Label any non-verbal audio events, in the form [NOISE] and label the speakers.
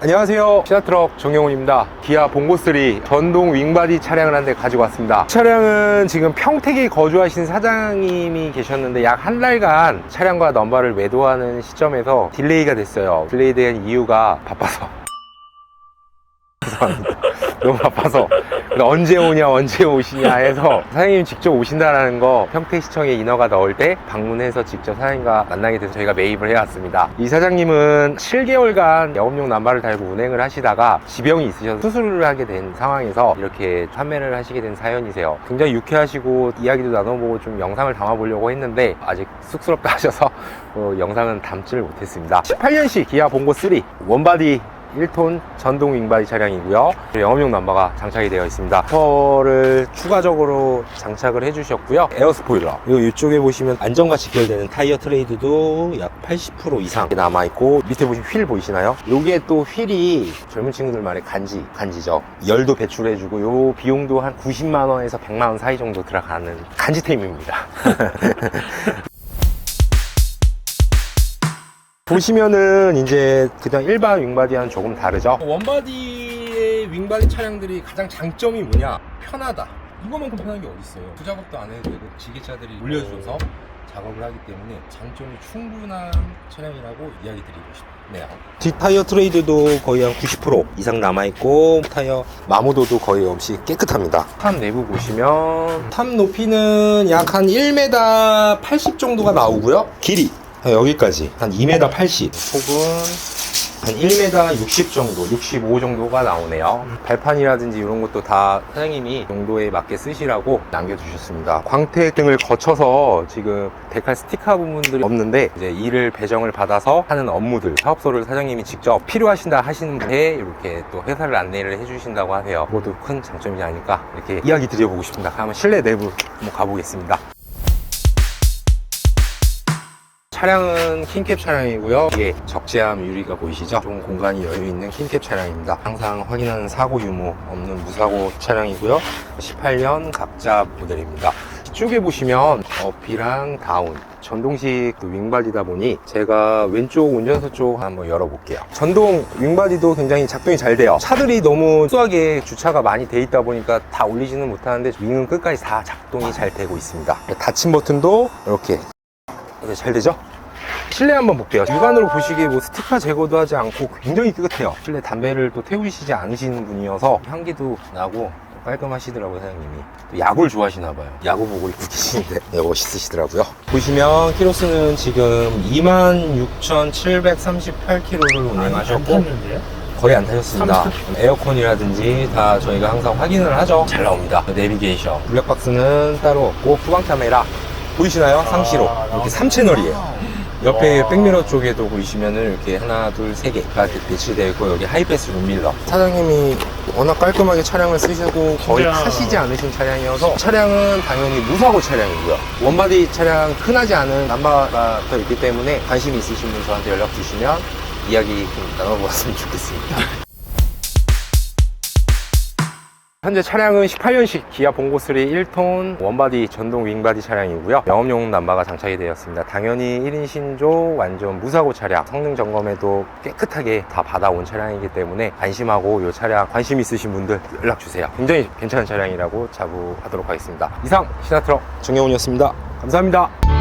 Speaker 1: 안녕하세요. 시나트럭 정영훈입니다. 기아 봉고3 전동 윙바디 차량을 한 대 가지고 왔습니다. 차량은 지금 평택에 거주하신 사장님이 계셨는데 약 한 달간 차량과 넘버를 매도하는 시점에서 딜레이가 됐어요. 딜레이 된 이유가 바빠서. [LAUGHS] 죄송합니다. 너무 바빠서 언제 오냐 언제 오시냐 해서 사장님 직접 오신다라는 거 평택시청에 인허가 넣을 때 방문해서 직접 사장님과 만나게 돼서 저희가 매입을 해왔습니다. 이 사장님은 7개월간 영업용 남발을 달고 운행을 하시다가 지병이 있으셔서 수술을 하게 된 상황에서 이렇게 판매를 하시게 된 사연이세요. 굉장히 유쾌하시고 이야기도 나눠보고 좀 영상을 담아보려고 했는데 아직 쑥스럽다 하셔서 [LAUGHS] 어, 영상은 담지를 못했습니다. 18년식 기아 봉고 3 원바디 1톤 전동 윙바디 차량이고요. 영업용 넘버가 장착이 되어 있습니다. 터를 추가적으로 장착을 해주셨고요. 에어 스포일러. 그리고 이쪽에 보시면 안전과 직결되는 타이어 트레이드도 약 80% 이상 남아 있고 밑에 보시면 휠 보이시나요? 요게 또 휠이 젊은 친구들만의 간지, 간지죠. 열도 배출해주고 요 비용도 한 90만 원에서 100만 원 사이 정도 들어가는 간지템입니다. [LAUGHS] 보시면은 이제 그냥 일반 윙바디와는 조금 다르죠. 원바디의 윙바디 차량들이 가장 장점이 뭐냐? 편하다. 이거만큼 편한 게 어딨어요. 부작업도 안 해도 되고 지게차들이 올려줘서 작업을 하기 때문에 장점이 충분한 차량이라고 이야기 드리고 싶네요. 뒷타이어 트레이드도 거의 한 90% 이상 남아있고 타이어 마모도도 거의 없이 깨끗합니다. 탑 내부 보시면 탑 높이는 약 한 1m 80 정도가 나오고요. 길이 한 여기까지. 한 2m 80 폭은 한 1m 60 정도 65 정도가 나오네요. 발판이라든지 이런 것도 다 사장님이 용도에 맞게 쓰시라고 남겨주셨습니다. 광택 등을 거쳐서 지금 데칼 스티커 부분들이 없는데 이제 이를 배정을 받아서 하는 업무들 사업소를 사장님이 직접 필요하신다 하시는 분에 이렇게 또 회사를 안내를 해주신다고 하세요. 그것도 큰 장점이지 않을까 이렇게 이야기 드려보고 싶습니다. 한번 실내 내부 한번 가보겠습니다 차량은 킹캡 차량이고요. 이게 적재함 유리가 보이시죠? 좋은 공간이 여유 있는 킹캡 차량입니다. 항상 확인하는 사고 유무 없는 무사고 차량이고요. 18년 각자 모델입니다. 뒤쪽에 보시면 어피랑 다운 전동식 그 윙바디다 보니 제가 왼쪽 운전석 쪽 한번 열어볼게요. 전동 윙바디도 굉장히 작동이 잘 돼요. 차들이 너무 수하게 주차가 많이 돼 있다 보니까 다 올리지는 못하는데 윙은 끝까지 다 작동이 잘 되고 있습니다. 닫힌 버튼도 이렇게 이렇게 잘 되죠? 실내 한번 볼게요. 육안으로 보시기에 뭐 스티커 제거도 하지 않고 굉장히 깨끗해요. 실내 담배를 또 태우시지 않으시는 분이어서 향기도 나고 깔끔하시더라고요, 사장님이. 또 야구를 좋아하시나 봐요. 야구복을 입고 계시는데 [LAUGHS] 네, 멋있으시더라고요. 보시면 키로수는 지금 26,738km를 운행하셨고 거의 안 타셨습니다. 에어컨이라든지 다 저희가 항상 확인을 하죠. 잘 나옵니다. 내비게이션. 블랙박스는 따로 없고 후방 카메라 보이시나요? 상시로 이렇게 3채널이에요. 옆에 백미러 쪽에도 보시면은 이렇게 하나, 둘, 세 개가 이렇게 배치되어 있고 여기 하이패스 룸밀러. 사장님이 워낙 깔끔하게 차량을 쓰셔도 거의
Speaker 2: 진짜.
Speaker 1: 타시지 않으신 차량이어서 차량은 당연히 무사고 차량이고요. 원바디 차량 흔하지 않은 남바가 더 있기 때문에 관심 있으신 분 저한테 연락 주시면 이야기 좀 나눠보았으면 좋겠습니다. [LAUGHS] 현재 차량은 18년식 기아 봉고3 1톤 원바디 전동 윙바디 차량이고요. 영업용 남바가 장착이 되었습니다. 당연히 1인 신조 완전 무사고 차량 성능 점검에도 깨끗하게 다 받아온 차량이기 때문에 안심하고 이 차량 관심 있으신 분들 연락 주세요. 굉장히 괜찮은 차량이라고 자부하도록 하겠습니다. 이상 시나트럭 정영훈이었습니다. 감사합니다.